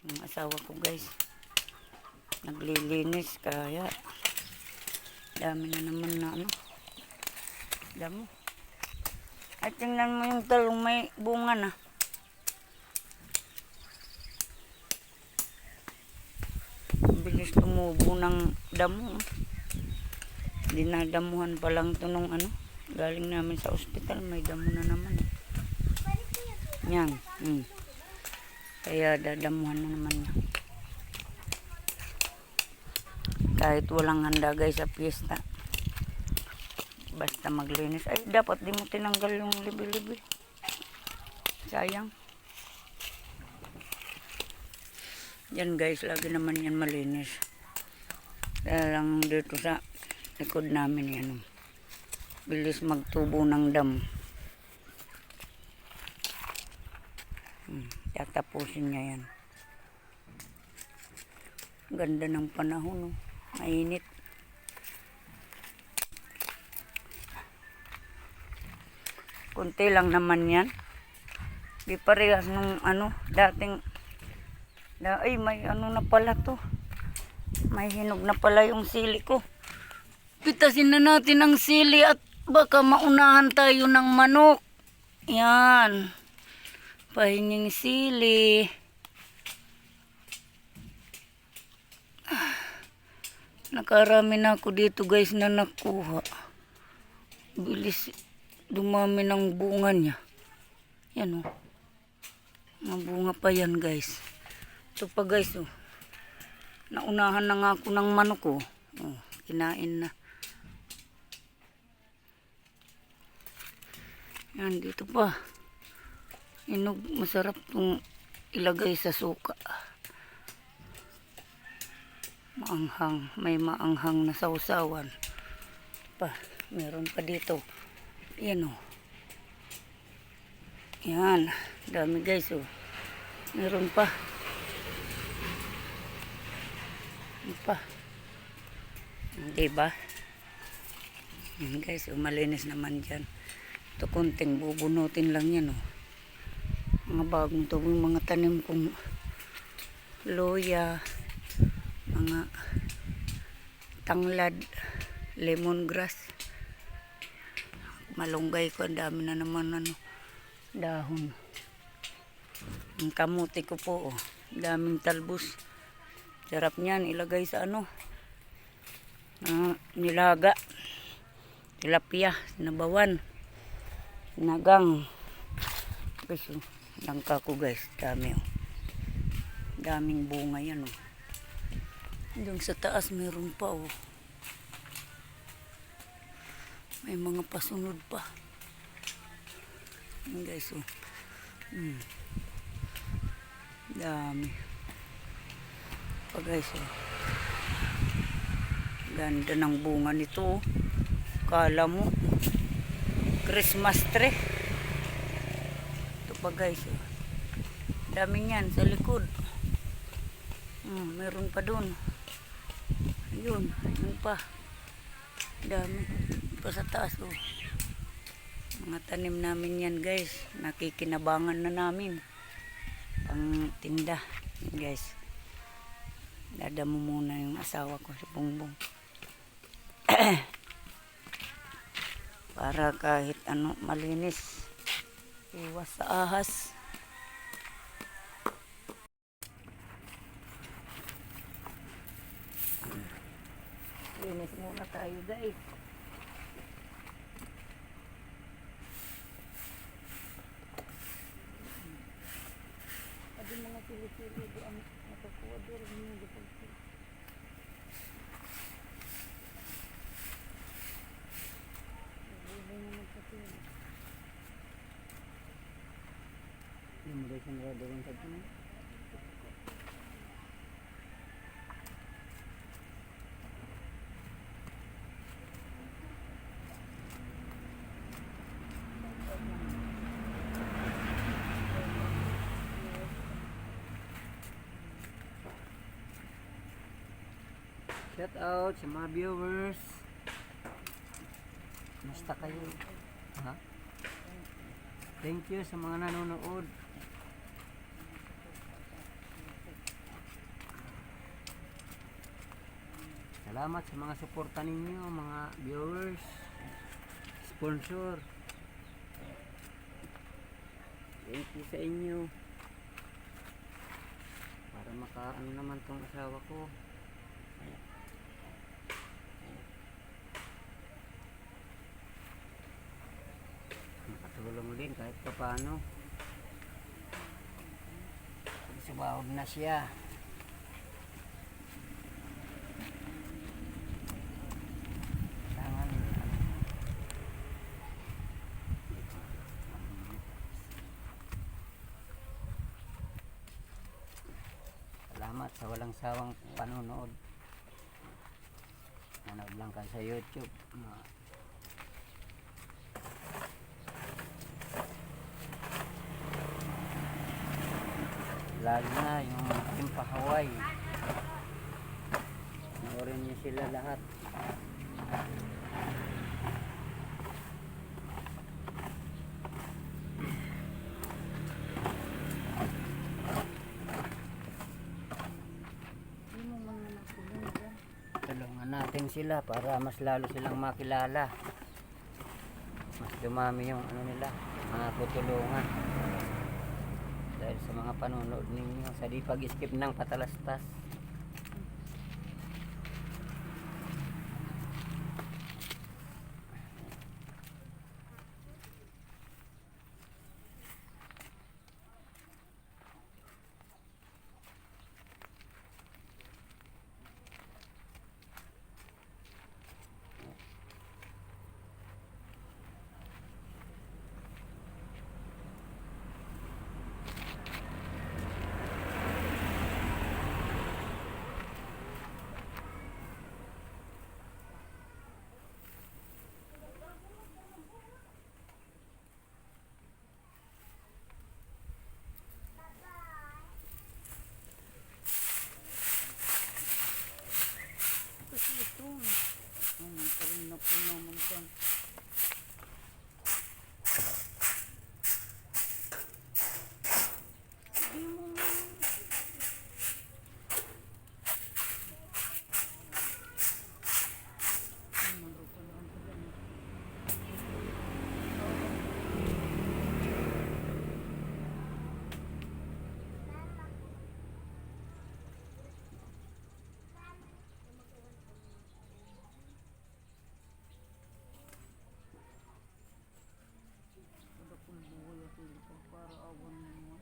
Yung asawa ko guys. Naglilinis kaya dami na naman na ano. Damo. At tingnan mo yung talong may bunga na. Ang Bilis tumubo ng damo. oh. Dinadamuhan pa lang to nung ano. Galing namin sa ospital, may damo na naman. Yan. Mm. Kaya dadamuhan na naman niya. Kahit walang handa guys sa piyesta. Basta maglinis. Ay, dapat di mo tinanggal yung libi-libi. Sayang. Yan guys, lagi naman yan malinis. Kaya lang dito sa likod namin yan. oh. Bilis magtubo ng dam. Hmm, tatapusin niya yan. Ganda ng panahon, oh. Mainit. Kunti lang naman yan. Di parehas nung ano, dating na, ay, may ano na pala to. May hinog na pala yung sili ko. Pitasin na natin ang sili at baka maunahan tayo ng manok. Yan. Pahinging sili. Ah, Nakarami na ako dito guys na nakuha. Bilis dumami ng bunga niya. Yan o. Mga bunga pa yan guys. Ito pa guys oh. Naunahan na nga ako ng manok oh. oh kinain na. Yan dito pa. Inog masarap tong ilagay sa suka. Maanghang, may maanghang na sausawan. Pa, meron pa dito. Yan oh. Yan, dami guys oh. Meron pa. Ano pa? Diba? Yan guys, oh, malinis naman dyan. Ito kunting bubunutin lang yan oh. Mga bagong to, yung mga tanim kong loya, mga tanglad, lemongrass. Malunggay ko, ang dami na naman ano, dahon. Ang kamuti ko po, oh. daming talbos. Sarap niyan, ilagay sa ano, ah, nilaga, tilapia, sinabawan, sinagang. Guys, oh, langka ko guys, dami oh. Daming bunga yan oh. Doon sa taas meron pa oh. May mga pasunod pa. Yan guys oh. Hmm. Dami. Pa guys oh. Ganda ng bunga nito oh. Kala mo Christmas tree. Pa guys oh. Dami yan sa likod. Hmm, meron pa doon. Ayun, ayun pa. Dami. Pa sa taas oh. Mga tanim namin yan guys. Nakikinabangan na namin. Pang tinda. Guys. Dada mo muna yung asawa ko si Bongbong. Para kahit ano malinis. Iwas sa ahas. Linis muna tayo guys. Shout out sa mga viewers. Kumusta kayo? Ha? Thank you sa mga nanonood. Salamat sa mga suporta ninyo, mga viewers, sponsor. Thank you sa inyo. Para maka ano naman tong asawa ko. Makatulong din kahit pa paano. Sumahod na siya. Salamat sa walang sawang panonood. Nanood lang ka sa YouTube. Ma- Lalo na yung ating pahaway. Panoorin niyo sila lahat. Tulungan natin sila para mas lalo silang makilala. Mas dumami yung ano nila, mga tutulungan. Sa mga panonood ninyo, sa di pag-skip ng patalastas. Kasi ito. Ano, parang napuno mo dyan. Hindi mo man. Ay, marupulan ko dyan. Kada kung buhay ako ito para awan mo.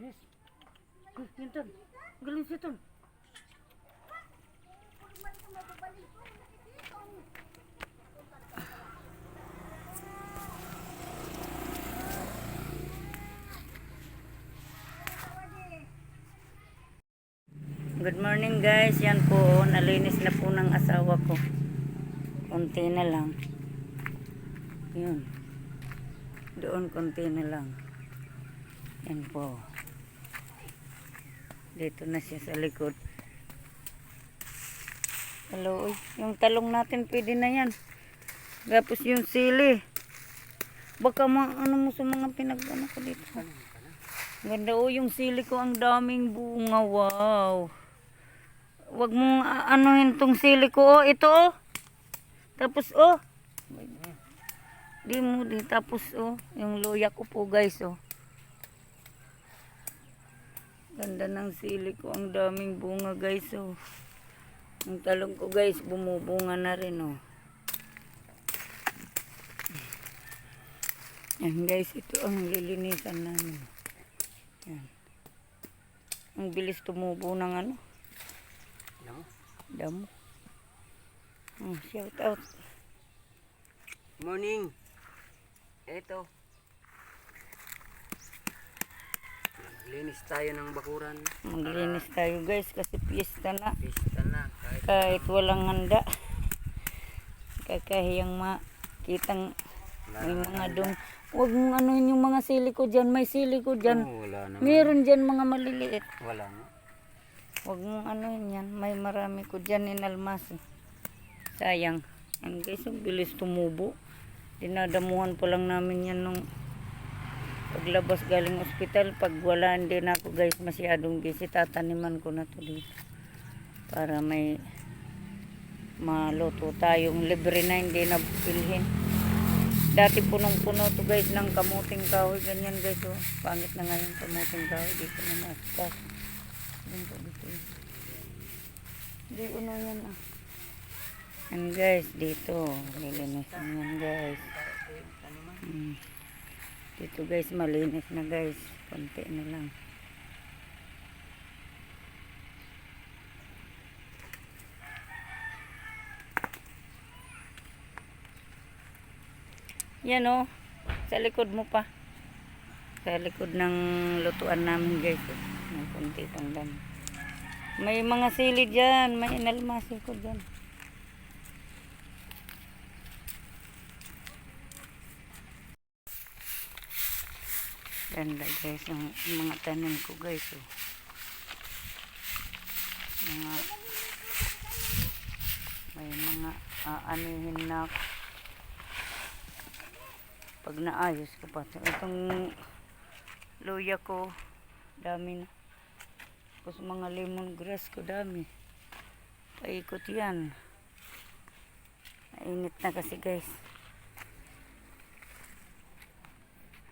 Yes. Uy, yun ton. Galing siya ton. Good morning guys. Yan po, oh, nalinis na po ng asawa ko. Konti na lang. Yun. Doon konti na lang. Yan po. Dito na siya sa likod. Hello. Yung talong natin pwede na yan. Tapos yung sili. Baka ma ano mo sa mga pinag ano ko dito. Ganda oh, yung sili ko ang daming bunga. Wow. Wag mong anuhin tong sili ko. Oh, ito oh. Tapos oh. Di mo di. Tapos oh. Yung luya ko po guys oh. Ganda ng sili ko. Ang daming bunga guys oh. Ang talong ko guys bumubunga na rin oh. Yan guys, ito ang lilinisan namin. Yan. Ang bilis tumubo ng ano, Alam mo? damo. Oh, shout out. Morning. Ito. Maglinis tayo ng bakuran. Maglinis tayo guys kasi piyesta na. Pista na. Kahit Kahit walang handa. Kakahiyang makitang may mga dum. Huwag mong anuhin yung mga sili ko dyan. May sili ko dyan. Oh, wala naman. Meron dyan mga maliliit. Wala nga. Huwag mong anuhin yan. May marami ko dyan inalmas. Sayang. Yan guys, ang bilis tumubo. Dinadamuhan pa lang namin yan nung paglabas galing ospital. Pag wala din ako guys masyadong busy, tataniman ko na to dito. Para may maluto tayong libre na hindi na bilhin. Dati punong-puno to guys ng kamuting kahoy. Ganyan guys oh. Pangit na ngayon kamuting kahoy. Dito na maskas. Dito, dito. Hindi uno yan ah. Yan guys, dito. Lilinisan yan guys. Hmm. Dito guys, malinis na guys. Konti na lang. Yan oh. Sa likod mo pa. Sa likod ng lutuan namin guys. Oh. May konti pang dami. May mga sili dyan. May inalmasi ko dyan. Ganda guys yung mga tanim ko guys. Oh. Mga may mga aanihin na ako. Pag naayos ko pa. Itong luya ko, dami na. Tapos mga lemongrass ko, dami. Paikot yan. Mainit na kasi guys.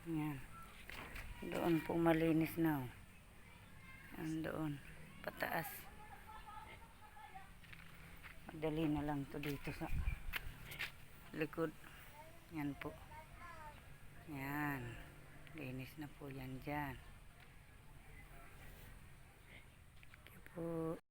Yan. Doon po malinis na. Oh. Yan doon. Pataas. Madali na lang to dito sa likod. Yan po. Yan. Linis na po yan dyan. Okay po.